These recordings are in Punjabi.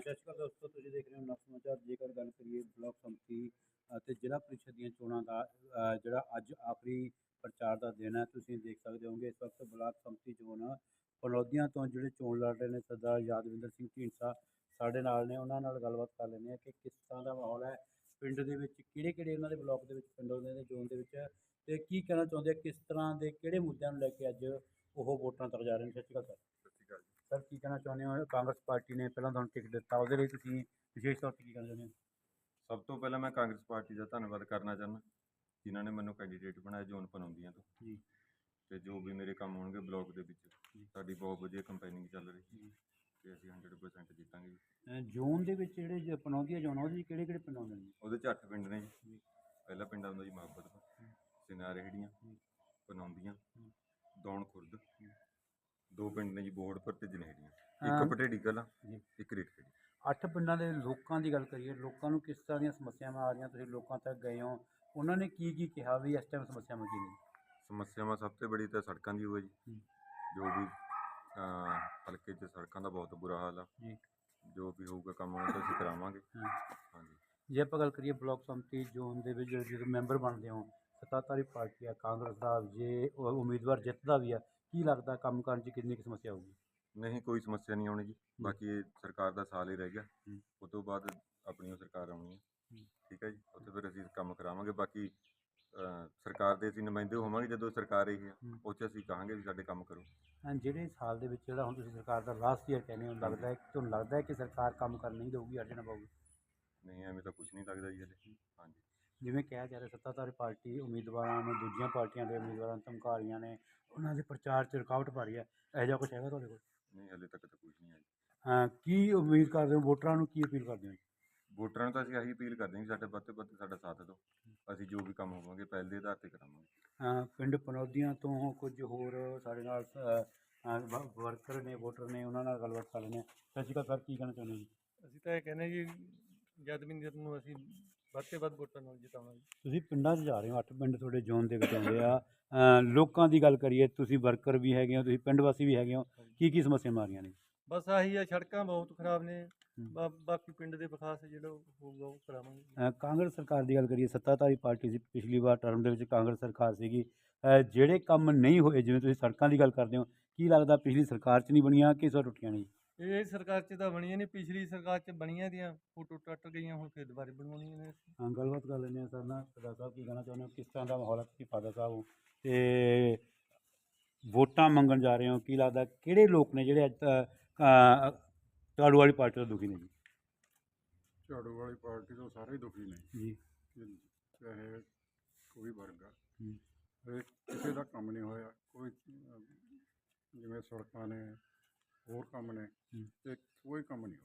ਸਤਿ ਸ਼੍ਰੀ ਅਕਾਲ ਦੋਸਤੋ, ਤੁਸੀਂ ਦੇਖ ਰਹੇ ਹੋ ਨਵ ਸਮਾਚਾਰ। ਜੇਕਰ ਗੱਲ ਕਰੀਏ ਬਲਾਕ ਸੰਮਤੀ ਅਤੇ ਜ਼ਿਲ੍ਹਾ ਪ੍ਰੀਸ਼ਦ ਦੀਆਂ ਚੋਣਾਂ ਦਾ ਜਿਹੜਾ ਅੱਜ ਆਖਰੀ ਪ੍ਰਚਾਰ ਦਾ ਦਿਨ ਹੈ, ਤੁਸੀਂ ਦੇਖ ਸਕਦੇ ਹੋਗੇ ਇਸ ਵਕਤ ਬਲਾਕ ਸੰਮਤੀ ਜ਼ੋਨ ਪਨੌਦੀਆਂ ਤੋਂ ਜਿਹੜੇ ਚੋਣ ਲੜ ਰਹੇ ਨੇ, ਸਰਦਾਰ ਯਾਦਵਿੰਦਰ ਸਿੰਘ ਢੀਂਡਸਾ ਸਾਡੇ ਨਾਲ ਨੇ, ਉਹਨਾਂ ਨਾਲ ਗੱਲਬਾਤ ਕਰ ਲੈਂਦੇ ਆ ਕਿ ਕਿਸ ਤਰ੍ਹਾਂ ਦਾ ਮਾਹੌਲ ਹੈ, ਪਿੰਡ ਦੇ ਵਿੱਚ ਕਿਹੜੇ ਕਿਹੜੇ ਉਹਨਾਂ ਦੇ ਬਲਾਕ ਦੇ ਵਿੱਚ ਪਿੰਡ ਆਉਂਦੇ ਨੇ, ਜ਼ੋਨ ਦੇ ਵਿੱਚ, ਤੇ ਕੀ ਕਹਿਣਾ ਚਾਹੁੰਦੇ ਆ, ਕਿਸ ਤਰ੍ਹਾਂ ਦੇ ਕਿਹੜੇ ਮੁੱਦਿਆਂ ਨੂੰ ਲੈ ਕੇ ਅੱਜ ਉਹ ਵੋਟਾਂ ਤੱਕ ਜਾ ਰਹੇ ਨੇ? ਸਤਿ ਸ਼੍ਰੀ ਅਕਾਲ ਸਰ। ਅਕਾਲ ਜੀ ਸਰ ਕੀ ਕਹਿਣਾ ਚਾਹੁੰਦੇ ਹੋ ਕਾਂਗਰਸ ਪਾਰਟੀ ਨੇ ਪਹਿਲਾਂ ਤੁਹਾਨੂੰ ਟਿਕਟ ਦਿੱਤਾ ਉਹਦੇ ਲਈ ਤੁਸੀਂ ਵਿਸ਼ੇਸ਼ ਤੌਰ ਤੇ ਕੀ ਕਹਿਣਾ ਚਾਹੁੰਦੇ ਹੋ ਸਭ ਤੋਂ ਪਹਿਲਾਂ ਮੈਂ ਕਾਂਗਰਸ ਪਾਰਟੀ ਦਾ ਧੰਨਵਾਦ ਕਰਨਾ ਚਾਹੁੰਦਾ ਜਿਨ੍ਹਾਂ ਨੇ ਮੈਨੂੰ ਕੈਂਡੀਡੇਟ ਬਣਾਇਆ ਜ਼ੋਨ ਪਨੌਂਦੀਆਂ ਤੋਂ ਜੀ ਤੇ ਜੋ ਵੀ ਮੇਰੇ ਕੰਮ ਹੋਣਗੇ ਬਲਾਕ ਦੇ ਵਿੱਚ। ਸਾਡੀ ਬਹੁਤ ਵਧੀਆ ਕੰਪੇਨਿੰਗ ਚੱਲ ਰਹੀ ਜੀ। ਤੇ ਅਸੀਂ 100% ਜਿੱਤਾਂਗੇ ਜੀ। ਅਹ ਜ਼ੋਨ ਦੇ ਵਿੱਚ ਜਿਹੜੇ ਜ- ਪਨੌਂਦੀਆਂ ਜ਼ੋਨ ਆ, ਉਹਦੇ 'ਚ ਕਿਹੜੇ ਕਿਹੜੇ ਆਉਂਦੇ ਨੇ ਉਹਦੇ ਚ ਅੱਠ ਪਿੰਡ ਨੇ ਜੀ। ਪਹਿਲਾ ਪਿੰਡ ਆਉਂਦਾ ਜੀ ਮੁਹੱਬਤਪੁਰ ਹੂੰ। ਸਿਨਾਰੇੜੀਆਂ ਹੂੰ। ਪਨੌਂਦੀਆਂ ਹੂੰ। ਦੌਣ ਖੁਰਦ ਹੂੰ। ਦੋ ਪਿੰਡ ਨੇ ਜੀ ਬੋਹੜਪੁਰ ਤੇ ਜਨੇੜੀਆਂ ਹਾਂ। ਇੱਕ ਪਟੇੜੀ ਕਲਾਂ। ਇੱਕ ਰੇਤਖੇੜੀ ਅੱਠ ਪਿੰਡਾਂ ਦੇ ਲੋਕਾਂ ਦੀ ਗੱਲ ਕਰੀਏ ਲੋਕਾਂ ਨੂੰ ਕਿਸ ਤਰ੍ਹਾਂ ਦੀਆਂ ਸਮੱਸਿਆਵਾਂ ਆ ਰਹੀਆਂ ਤੁਸੀਂ ਲੋਕਾਂ ਤੱਕ ਗਏ ਹੋ ਉਹਨਾਂ ਨੇ ਕੀ ਕੀ ਕਿਹਾ ਵੀ ਇਸ ਟਾਈਮ ਸਮੱਸਿਆਵਾਂ ਕੀ ਨੇ ਸਮੱਸਿਆਵਾਂ ਸਭ ਤੋਂ ਬੜੀ ਤਾਂ ਸੜਕਾਂ ਦੀ ਹੋਈ ਜੀ। ਜੋ ਵੀ ਅਹ, ਹਲਕੇ 'ਚ ਸੜਕਾਂ ਦਾ ਬਹੁਤ ਬੁਰਾ ਹਾਲ ਆ ਜੀ। ਜੋ ਵੀ ਹੋਊਗਾ ਕੰਮ ਉਹ ਤਾਂ ਅਸੀਂ ਕਰਾਵਾਂਗੇ ਹਾਂ। ਹਾਂਜੀ ਜੇ ਆਪਾਂ ਗੱਲ ਕਰੀਏ ਬਲਾਕ ਸੰਮਤੀ ਜ਼ੋਨ ਦੇ ਵਿੱਚ ਜਦੋਂ ਮੈਂਬਰ ਬਣਦੇ ਹੋ ਸੱਤਾਧਾਰੀ ਪਾਰਟੀ ਆ ਕਾਂਗਰਸ ਦਾ ਜੇ ਉਹ ਉਮੀਦਵਾਰ ਜਿੱਤਦਾ ਵੀ ਆ ਕੀ ਲੱਗਦਾ ਕੰਮ ਕਰਨ 'ਚ ਕਿੰਨੀ ਕੁ ਸਮੱਸਿਆ ਆਊਗੀ? ਨਹੀਂ ਕੋਈ ਸਮੱਸਿਆ ਨਹੀਂ ਆਉਣੀ ਜੀ। ਬਾਕੀ ਇਹ ਸਰਕਾਰ ਦਾ ਸਾਲ ਹੀ ਰਹਿ ਗਿਆ। ਹੂੰ। ਉਸ ਤੋਂ ਬਾਅਦ ਆਪਣੀ ਉਹ ਸਰਕਾਰ ਆਉਣੀ ਹੈ। ਹੂੰ। ਠੀਕ ਹੈ ਜੀ? ਉੱਥੇ ਫਿਰ ਅਸੀਂ ਕੰਮ ਕਰਾਵਾਂਗੇ। ਬਾਕੀ ਅਹ, ਸਰਕਾਰ ਦੇ ਅਸੀਂ ਨੁਮਾਇੰਦੇ ਹੋਵਾਂਗੇ ਜਦੋਂ ਸਰਕਾਰ ਇਹੀ ਹੈ। ਹੂੰ। ਉਹ 'ਚ ਅਸੀਂ ਕਹਾਂਗੇ ਵੀ ਸਾਡੇ ਕੰਮ ਕਰੋ। ਹਾਂ, ਜਿਹੜੇ ਸਾਲ ਦੇ ਵਿੱਚ ਜਿਹੜਾ ਹੁਣ ਤੁਸੀਂ ਸਰਕਾਰ ਦਾ ਲਾਸਟ ਈਅਰ ਕਹਿੰਦੇ ਹੋ ਲੱਗਦਾ ਹੈ। ਤੁਹਾਨੂੰ ਲੱਗਦਾ ਹੈ ਕਿ ਸਰਕਾਰ ਕੰਮ ਕਰਨ ਨਹੀਂ ਦੇਊਗੀ ਅੜਨਾ ਪਊਗੀ? ਨਹੀਂ ਐਵੇਂ ਤਾਂ ਕੁਝ ਨਹੀਂ ਲੱਗਦਾ ਜੀ ਹਲੇ ਹਾਂਜੀ। ਜਿਵੇਂ ਕਿਹਾ ਜਾ ਰਿਹਾ ਸੱਤਾਧਾਰੀ ਪਾਰਟੀ ਉਮੀਦਵਾਰਾਂ ਨੂੰ ਦੂਜੀਆਂ ਪਾਰਟੀਆਂ ਦੇ ਉਮੀਦਵਾਰਾਂ ਨੂੰ ਧਮਕਾ ਰਹੀਆਂ ਨੇ ਉਹਨਾਂ ਦੇ ਪ੍ਰਚਾਰ 'ਚ ਰੁਕਾਵਟ ਪਾ ਰਹੀ ਹੈ। ਇਹੋ ਜਿਹਾ ਕੁਝ ਹੈਗਾ ਤੁਹਾਡੇ ਕੋਲ? ਨਹੀਂ ਹਲੇ ਤੱਕ ਤਾਂ ਕੁਝ ਨਹੀਂ ਹੈ ਜੀ। ਹਾਂ, ਕੀ ਉਮੀਦ ਕਰਦੇ ਹੋ? ਵੋਟਰਾਂ ਨੂੰ ਕੀ ਅਪੀਲ ਕਰਦੇ ਹੋ? ਵੋਟਰਾਂ ਨੂੰ ਤਾਂ ਅਸੀਂ ਇਹੀ ਅਪੀਲ ਕਰਦੇ ਹਾਂ ਕਿ ਸਾਡੇ ਵੱਧ ਤੋਂ ਵੱਧ ਸਾਡਾ ਸਾਥ ਦਿਓ। ਅਸੀਂ ਜੋ ਵੀ ਕੰਮ ਹੋਵਾਂਗੇ ਪਹਿਲ ਦੇ ਆਧਾਰ ਤੇ ਕਰਾਵਾਂਗੇ ਅ, ਪਿੰਡ ਪਨੌਦੀਆਂ ਤੋਂ ਕੁਝ ਹੋਰ ਸਾਡੇ ਨਾਲ ਵਰਕਰ ਨੇ ਵੋਟਰ ਨੇ ਉਹਨਾਂ ਨਾਲ ਗੱਲਬਾਤ ਕਰ ਲੈਂਦੇ ਹਾਂ। ਸਤਿ ਸ਼੍ਰੀ ਅਕਾਲ ਸਰ ਕੀ ਕਹਿਣਾ ਚਾਹੁੰਦੇ ਹੋ ਜੀ? ਅਸੀਂ ਤਾਂ ਇਹ ਕਹਿੰਦੇ ਜੀ ਜਦਮਿੰਦਰ ਨੂੰ ਅਸੀਂ ਵੱਧ ਤੋਂ ਵੱਧ ਵੋਟਾਂ ਨਾਲ ਜਿਤਾਵਾਂਗੇ ਤੁਸੀਂ ਪਿੰਡਾਂ 'ਚ ਜਾ ਰਹੇ ਹੋ ਅੱਠ ਪਿੰਡ ਤੁਹਾਡੇ ਜ਼ੋਨ ਦੇ ਵਿੱਚ ਆਉਂਦੇ ਆ। ਲੋਕਾਂ ਦੀ ਗੱਲ ਕਰੀਏ ਤੁਸੀਂ ਵਰਕਰ ਵੀ ਹੈਗੇ ਹੋ ਤੁਸੀਂ ਪਿੰਡ ਵਾਸੀ ਵੀ ਹੈਗੇ ਹੋ। ਕੀ ਕੀ ਸਮੱਸਿਆਵਾਂ ਆ ਰਹੀਆਂ ਨੇ? ਬਸ ਆਹੀ ਆ ਸੜਕਾਂ ਬਹੁਤ ਖਰਾਬ ਨੇ। ਬਾ- ਬਾਕੀ ਪਿੰਡ ਦੇ ਵਿਕਾਸ ਜਿਹੜਾ ਹੋਊਗਾ ਉਹ ਕਰਾਵਾਂਗੇ। ਅ, ਕਾਂਗਰਸ ਸਰਕਾਰ ਦੀ ਗੱਲ ਕਰੀਏ ਸੱਤਾਧਾਰੀ ਪਾਰਟੀ ਸੀ ਪਿਛਲੀ ਵਾਰ ਟਰਮ ਦੇ ਵਿੱਚ ਕਾਂਗਰਸ ਸਰਕਾਰ ਸੀਗੀ। ਅ, ਜਿਹੜੇ ਕੰਮ ਨਹੀਂ ਹੋਏ ਜਿਵੇਂ ਤੁਸੀਂ ਸੜਕਾਂ ਦੀ ਗੱਲ ਕਰਦੇ ਹੋ ਕੀ ਲੱਗਦਾ ਪਿਛਲੀ ਸਰਕਾਰ 'ਚ ਨਹੀਂ ਬਣੀਆਂ ਕਿ ਸੋ ਟੁੱਟੀਆਂ ਨਹੀਂ ਇਹ ਸਰਕਾਰ 'ਚ ਤਾਂ ਬਣੀਆਂ ਨੇ ਪਿਛਲੀ ਸਰਕਾਰ 'ਚ ਬਣੀਆਂ ਦੀਆਂ ਫੋਟੋ ਟੱਟ ਗਈਆਂ ਹੁਣ ਫਿਰ ਦੁਬਾਰਾ ਬਣਵਾਉਣੀਆਂ ਨੇ। ਹਾਂ ਗੱਲਬਾਤ ਕਰ ਲੈਂਦੇ ਹਾਂ ਸਰ ਨਾਲ ਸਰਦਾਰ ਸਾਹਿਬ ਕੀ ਕਹਿਣਾ ਚਾਹੁੰਦੇ ਹੋ ਕਿਸ ਤਰ੍ਹਾਂ ਦਾ ਮਾਹੌਲ ਹੈ ਤੁਸੀਂ ਫਾਦਰ ਸਾਹਿਬ ਹੋ ਤੇ ਵੋਟਾਂ ਮੰਗਣ ਜਾ ਰਹੇ ਹੋ ਕੀ ਲੱਗਦਾ ਕਿਹੜੇ ਲੋਕ ਨੇ ਜਿਹੜੇ ਅੱਜ ਅ, ਅ, ਝਾੜੂ ਵਾਲੀ ਪਾਰਟੀ ਤੋਂ ਦੁਖੀ ਨੇ ਜੀ? ਝਾੜੂ ਵਾਲੀ ਪਾਰਟੀ ਤੋਂ ਸਾਰੇ ਹੀ ਦੁਖੀ ਨੇ। ਜੀ। ਕਿ ਚਾਹੇ ਕੋਈ ਵਰਗ ਆ। ਹੂੰ। ਹਰੇਕ ਕਿਸੇ ਦਾ ਕੰਮ ਨਹੀਂ ਹੋਇਆ ਕੋਈ ਅਮ, ਜਿਵੇਂ ਸੜਕਾਂ ਨੇ ਹੋਰ ਕੰਮ ਨੇ ਹੂੰ। ਤੇ ਕੋਈ ਕੰਮ ਨਹੀਂ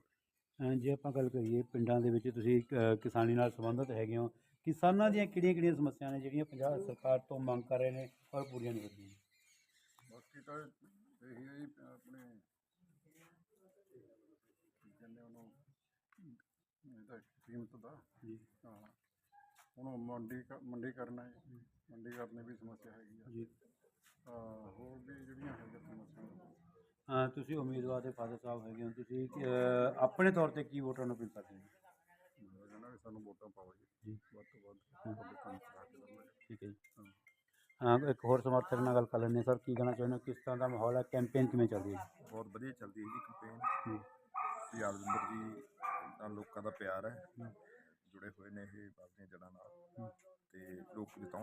ਅ, ਜੇ ਆਪਾਂ ਗੱਲ ਕਰੀਏ ਪਿੰਡਾਂ ਦੇ ਵਿੱਚ ਤੁਸੀਂ ਅ, ਕਿਸਾਨੀ ਨਾਲ ਸੰਬੰਧਿਤ ਹੈਗੇ ਹੋ ਕਿਸਾਨਾਂ ਦੀਆਂ ਕਿਹੜੀਆਂ ਕਿਹੜੀਆਂ ਸਮੱਸਿਆ ਨੇ ਜਿਹੜੀਆਂ ਪੰਜਾਬ ਸਰਕਾਰ ਤੋਂ ਮੰਗ ਕਰ ਰਹੇ ਨੇ ਪਰ ਪੂਰੀਆਂ ਨਹੀਂ ਹੋ ਰਹੀਆਂ? ਬਾਕੀ ਤਾਂ ਇਹੀ ਹੈ ਜੀ ਆਪਣੇ ਕੀ ਕਹਿੰਦੇ ਉਹਨੂੰ ਇਹਦਾ ਕੀਮਤ ਦਾ ਜੀ। ਹਾਂ। ਹੁਣ ਉਹ ਮੰਡੀ ਕ- ਮੰਡੀ ਕਰਨਾ ਹੈ। ਮੰਡੀ ਕਰਨੇ ਵੀ ਸਮੱਸਿਆ ਹੈਗੀ ਆ। ਜੀ। ਤਾਂ ਹੋਰ ਵੀ ਜਿਹੜੀਆਂ ਹੈਗੀਆਂ ਸਮੱਸਿਆਵਾਂ ਤੁਸੀਂ ਉਮੀਦਵਾਰ ਦੇ ਫਾਦਰ ਸਾਹਿਬ ਹੈਗੇ ਹੋ ਤੁਸੀਂ ਆਪਣੇ ਤੌਰ ਤੇ ਕੀ ਵੋਟਰਾਂ ਨੂੰ ਅਪੀਲ ਕਰਦੇ ਹੋ? ਮੈਂ ਕਹਿੰਦਾ ਵੀ ਸਾਨੂੰ ਵੋਟਾਂ ਪਾਓ ਜੀ। ਜੀ। ਵੱਧ ਤੋਂ ਵੱਧ ਤੁਹਾਡੇ ਕੰਮ ਕਰਾ ਕੇ ਦਵਾਂਗੇ ਠੀਕ ਹੈ ਜੀ। ਹਾਂ ਇੱਕ ਹੋਰ ਸਮਰਥਕ ਨਾਲ ਗੱਲ ਕਰ ਲੈਂਦੇ ਹਾਂ। ਸਰ ਕੀ ਕਹਿਣਾ ਚਾਹੁੰਦੇ ਹੋ? ਕਿਸ ਤਰ੍ਹਾਂ ਦਾ ਮਾਹੌਲ ਹੈ? ਕੈਂਪੇਨ ਕਿਵੇਂ ਚੱਲ ਰਹੀ ਹੈ? ਬਹੁਤ ਵਧੀਆ ਚੱਲਦੀ ਹੈ ਜੀ ਕੰਪੇਨ। ਹੂੰ। ਯਾਦਵਿੰਦਰ ਜੀ ਨਾਲ ਲੋਕਾਂ ਦਾ ਪਿਆਰ ਹੈ ਜੁੜੇ ਹੋਏ ਨੇ ਇਹ ਆਪਣੀਆਂ ਜੜ੍ਹਾਂ ਨਾਲ ਤੇ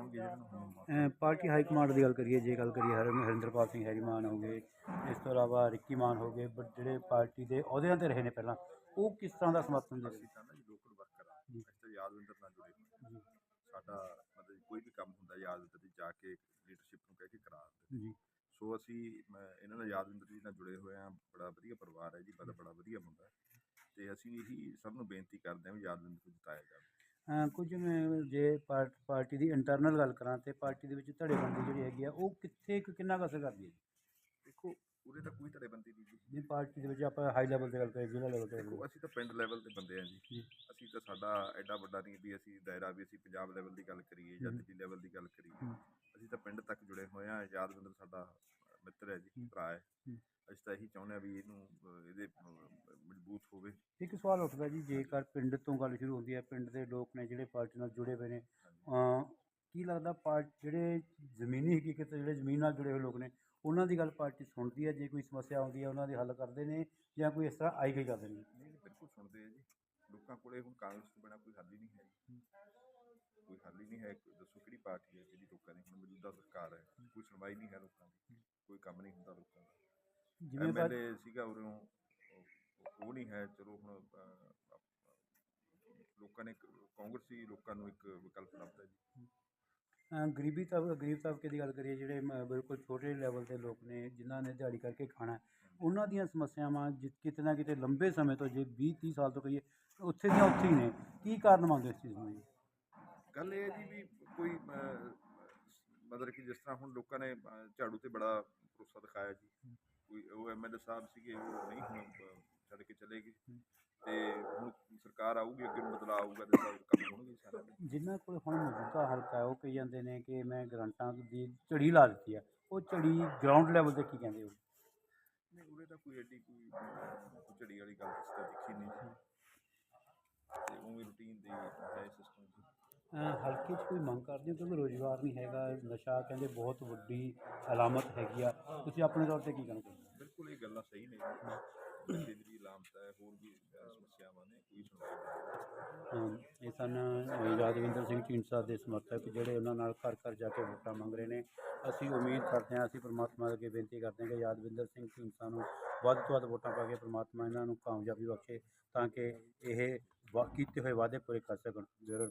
ਲੋਕ ਜਿਤਾਉਣਗੇ ਇਹਨਾਂ ਨੂੰ ਹੁਣ ਮੌਕਾ। ਅ, ਪਾਰਟੀ ਹਾਈ ਕਮਾਂਡ ਦੀ ਗੱਲ ਕਰੀਏ ਜੇ ਗੱਲ ਕਰੀਏ ਹਰ ਹਰਿੰਦਰਪਾਲ ਸਿੰਘ ਹੈਰੀਮਾਨ ਹੋ ਗਏ ਇਸ ਤੋਂ ਇਲਾਵਾ ਰਿੱਕੀ ਮਾਨ ਹੋ ਗਏ ਬਟ ਜਿਹੜੇ ਪਾਰਟੀ ਦੇ ਅਹੁਦਿਆਂ ਤੇ ਰਹੇ ਨੇ ਪਹਿਲਾਂ ਉਹ ਕਿਸ ਤਰ੍ਹਾਂ ਦਾ ਸਮਰਥਨ ਦੇ ਰਹੇ ਨਾ? Local worker. ਅਸੀਂ ਤਾਂ ਯਾਦਵਿੰਦਰ ਨਾਲ ਜੁੜੇ। ਸਾਡਾ ਮਤਲਬ ਕੋਈ ਵੀ ਕੰਮ ਹੁੰਦਾ ਯਾਦਵਿੰਦਰ ਦੀ ਜਾ ਕੇ ਲੀਡਰਸ਼ਿਪ ਨੂੰ ਕਹਿ ਕੇ ਕਰਾ ਦਿੰਦੇ ਸੋ ਅਸੀਂ ਇਹਨਾਂ ਨਾਲ ਯਾਦਵਿੰਦਰ ਜੀ ਨਾਲ ਜੁੜੇ ਹੋਏ ਆ ਬੜਾ ਵਧੀਆ ਪਰਿਵਾਰ ਹੈ ਜੀ ਬੜਾ ਬੜਾ ਵਧੀਆ ਮੁੰਡਾ ਤੇ ਅਸੀਂ ਇਹੀ ਸਭ ਨੂੰ ਬੇਨਤੀ ਕਰਦੇ ਹਾਂ ਵੀ ਯਾਦਵਿੰਦਰ ਨੂੰ ਜਿਤਾਇਆ ਜਾਵੇ। ਕੁਝ ਮੈਂ ਜੇ ਪਾਰ- ਪਾਰਟੀ ਦੀ ਇੰਟਰਨਲ ਗੱਲ ਕਰਾਂ ਤੇ ਪਾਰਟੀ ਦੇ ਵਿੱਚ ਧੜੇਬੰਦੀ ਜਿਹੜੀ ਹੈਗੀ ਆ ਉਹ ਕਿੱਥੇ ਕੁ ਕਿੰਨਾ ਕੁ ਅਸਰ ਕਰਦੀ ਹੈ ਦੇਖੋ ਉਰੇ ਤਾਂ ਕੋਈ ਧੜੇਬੰਦੀ ਨਹੀਂ ਜੀ ਜੇ ਪਾਰਟੀ ਦੇ ਵਿੱਚ ਆਪਾਂ ਹਾਈ ਲੈਵਲ ਤੇ ਗੱਲ ਕਰੀਏ ਜ਼ਿਲ੍ਹਾ ਲੈਵਲ ਤੇ ਦੇਖੋ। ਅਸੀਂ ਤਾਂ ਪਿੰਡ ਲੈਵਲ ਤੇ ਬੰਦੇ ਆ ਜੀ। ਅਸੀਂ ਤਾਂ ਸਾਡਾ ਐਡਾ ਵੱਡਾ ਨਹੀਂ ਵੀ ਅਸੀਂ ਦਾਇਰਾ ਵੀ ਅਸੀਂ ਪੰਜਾਬ ਲੈਵਲ ਦੀ ਗੱਲ ਕਰੀਏ ਜਾਂ। ਦਿੱਲੀ ਲੈਵਲ ਦੀ ਗੱਲ ਕਰੀਏ। ਅਸੀਂ ਤਾਂ ਪਿੰਡ ਤੱਕ ਜੁੜੇ ਹੋਏ ਆ ਯਾਦਵਿੰਦਰ ਸਾਡਾ ਮਿੱਤਰ ਹੈ ਜੀ। ਭਰਾ ਹੈ। ਅਸੀਂ ਤਾਂ ਇਹੀ ਚਾਹੁੰਦੇ ਹਾਂ ਵੀ ਇਹਨੂੰ ਇਹਦੇ ਮਜ਼ਬੂਤ ਹੋਵੇ। ਇੱਕ ਸਵਾਲ ਉੱਠਦਾ ਜੀ ਜੇਕਰ ਪਿੰਡ ਤੋਂ ਗੱਲ ਸ਼ੁਰੂ ਹੁੰਦੀ ਹੈ ਪਿੰਡ ਦੇ ਲੋਕ ਨੇ ਜਿਹੜੇ ਪਾਰਟੀ ਨਾਲ ਜੁੜੇ ਹੋਏ ਨੇ ਕੀ ਲੱਗਦਾ ਪਾਰਟ ਜਿਹੜੇ ਜ਼ਮੀਨੀ ਹਕੀਕਤ ਜਿਹੜੇ ਜ਼ਮੀਨ ਨਾਲ ਜੁੜੇ ਹੋਏ ਲੋਕ ਨੇ ਉਹਨਾਂ ਦੀ ਗੱਲ ਪਾਰਟੀ ਸੁਣਦੀ ਹੈ? ਜੇ ਕੋਈ ਸਮੱਸਿਆ ਆਉਂਦੀ ਹੈ ਉਹਨਾਂ ਦੀ ਹੱਲ ਕਰਦੇ ਨੇ ਜਾਂ ਕੋਈ ਇਸ ਤਰ੍ਹਾਂ ਆਈ ਗਈ ਕਰਦੇ ਨੇ? ਨਹੀਂ ਨਹੀਂ, ਬਿਲਕੁਲ ਸੁਣਦੇ ਆ ਜੀ। ਲੋਕਾਂ ਕੋਲੇ ਹੁਣ ਕਾਂਗਰਸ ਤੋਂ ਬਿਨਾਂ ਕੋਈ ਹੱਲ ਹੀ ਨਹੀਂ ਹੈ। ਹੀ ਨਹੀਂ ਹੈ ਦੱਸੋ ਕਿਹੜੀ ਪਾਰਟੀ ਹੈ ਜਿਹੜੀ ਲੋਕਾਂ ਨੇ ਹੁਣ ਮੌਜੂਦਾ ਸਰਕਾਰ ਹੈ ਕੋਈ ਸੁਣਵਾਈ ਨਹੀਂ ਹੈ ਲੋਕਾਂ ਦੀ ਕੋਈ ਕੰਮ ਨਹੀਂ ਹੁੰਦਾ ਲੋਕਾਂ ਦਾ। ਜਿਵੇਂ ਐਮਐਲਏ ਸੀਗਾ ਉਰੋਂ ਉਹ- ਉਹ ਨਹੀਂ ਹੈ ਚਲੋ ਹੁਣ ਲੋਕਾਂ ਨੇ ਕਾਂਗਰਸੀ ਲੋਕਾਂ ਨੂੰ ਇੱਕ ਵਿਕਲਪ ਲੱਭਦਾ ਜੀ। ਗਰੀਬੀ ਤਬ ਗਰੀਬ ਤਬਕੇ ਦੀ ਗੱਲ ਕਰੀਏ ਜਿਹੜੇ ਬਿਲਕੁਲ ਛੋਟੇ ਲੈਵਲ ਦੇ ਲੋਕ ਨੇ ਜਿਨ੍ਹਾਂ ਨੇ ਦਿਹਾੜੀ ਕਰਕੇ ਖਾਣਾ ਉਹਨਾਂ ਦੀਆਂ ਸਮੱਸਿਆਵਾਂ ਕਿਤੇ ਨਾ ਕਿਤੇ ਲੰਬੇ ਸਮੇਂ ਤੋਂ ਜੇ 20 30 ਸਾਲ ਤੋਂ ਕਹੀਏ ਉੱਥੇ ਦੀਆਂ ਉੱਥੇ ਹੀ ਨੇ। ਕੀ ਕਾਰਨ ਮੰਨਦੇ ਇਸ ਚੀਜ਼ ਨੂੰ ਜੀ? ਗੱਲ ਇਹ ਹੈ ਜੀ ਵੀ ਕੋਈ ਮਤਲਬ ਕਿ ਜਿਸ ਤਰ੍ਹਾਂ ਹੁਣ ਲੋਕਾਂ ਨੇ ਝਾੜੂ ਤੇ ਬੜਾ ਭਰੋਸਾ ਦਿਖਾਇਆ ਜੀ। ਕੋਈ ਉਹ ਐਮਐਲਏ ਸਾਹਿਬ ਸੀਗੇ ਉਹ ਨਹੀਂ ਹੁਣ ਛੱਡ ਕੇ ਚਲੇ ਗਏ। ਤੇ ਹੁਣ ਸਰਕਾਰ ਆਊਗੀ ਅੱਗੇ ਨੂੰ ਬਦਲਾਅ ਆਊਗਾ ਤੇ ਸਾਰੇ ਕੰਮ ਹੋਣਗੇ ਸਾਰਿਆਂ ਦੇ। ਜਿਨ੍ਹਾਂ ਕੋਲ ਹੁਣ ਮੌਜੂਦਾ ਹਲਕਾ ਹੈ ਉਹ ਕਹੀ ਜਾਂਦੇ ਨੇ ਕਿ ਮੈਂ ਗਰੰਟਾਂ ਦੀ ਝੜੀ ਲਾ ਦਿੱਤੀ ਹੈ ਉਹ ਝੜੀ ਗਰਾਊਂਡ ਲੈਵਲ ਤੇ ਕੀ ਕਹਿੰਦੇ ਹੋ ਨਹੀਂ ਉਰੇ ਤਾਂ ਕੋਈ ਐਡੀ ਕੋਈ ਝੜੀ ਵਾਲੀ ਗੱਲ ਤਾਂ ਦਿਖੀ ਨਹੀਂ। ਤੇ ਉਵੇਂ ਰੂਟੀਨ ਦੀ ਹੈ ਸਿਸਟਮ ਹਲਕੇ 'ਚ ਕੋਈ ਮੰਗ ਕਰਦੇ ਹੋ? ਕਿਉਂਕਿ ਰੋਜ਼ਗਾਰ ਨਹੀਂ ਹੈਗਾ ਨਸ਼ਾ ਕਹਿੰਦੇ ਬਹੁਤ ਵੱਡੀ ਅਲਾਮਤ ਹੈਗੀ ਆ। ਤੁਸੀਂ ਆਪਣੇ ਤੌਰ ਤੇ ਕੀ ਕਹਿਣਾ ਚਾਹੁੰਦੇ ਹੋ ਬਿਲਕੁਲ ਇਹ ਗੱਲਾਂ ਸਹੀ ਨੇ। ਨਸ਼ੇ ਦੀ ਲਾਮਤ ਹੈ ਹੋਰ ਵੀ ਸਮੱਸਿਆਵਾਂ ਨੇ ਕੋਈ ਸੁਣਵਾਈ ਨਹੀਂ ਇਹ ਸਨ ਅ, ਯਾਦਵਿੰਦਰ ਸਿੰਘ ਢੀਂਡਸਾ ਦੇ ਸਮਰਥਕ ਜਿਹੜੇ ਉਹਨਾਂ ਨਾਲ ਘਰ ਘਰ ਜਾ ਕੇ ਵੋਟਾਂ ਮੰਗ ਰਹੇ ਨੇ। ਅਸੀਂ ਉਮੀਦ ਕਰਦੇ ਹਾਂ ਅਸੀਂ ਪ੍ਰਮਾਤਮਾ ਅੱਗੇ ਬੇਨਤੀ ਕਰਦੇ ਹਾਂ ਕਿ ਯਾਦਵਿੰਦਰ ਸਿੰਘ ਢੀਂਡਸਾ ਨੂੰ ਵੱਧ ਤੋਂ ਵੱਧ ਵੋਟਾਂ ਪਾ ਕੇ ਪ੍ਰਮਾਤਮਾ ਇਹਨਾਂ ਨੂੰ ਕਾਮਯਾਬੀ ਬਖਸ਼ੇ ਤਾਂ ਕਿ ਇਹ ਕੀਤੇ ਹੋਏ ਵਾਅਦੇ ਪੂਰੇ ਕਰ ਸਕਣ। ਬਿਊਰੋ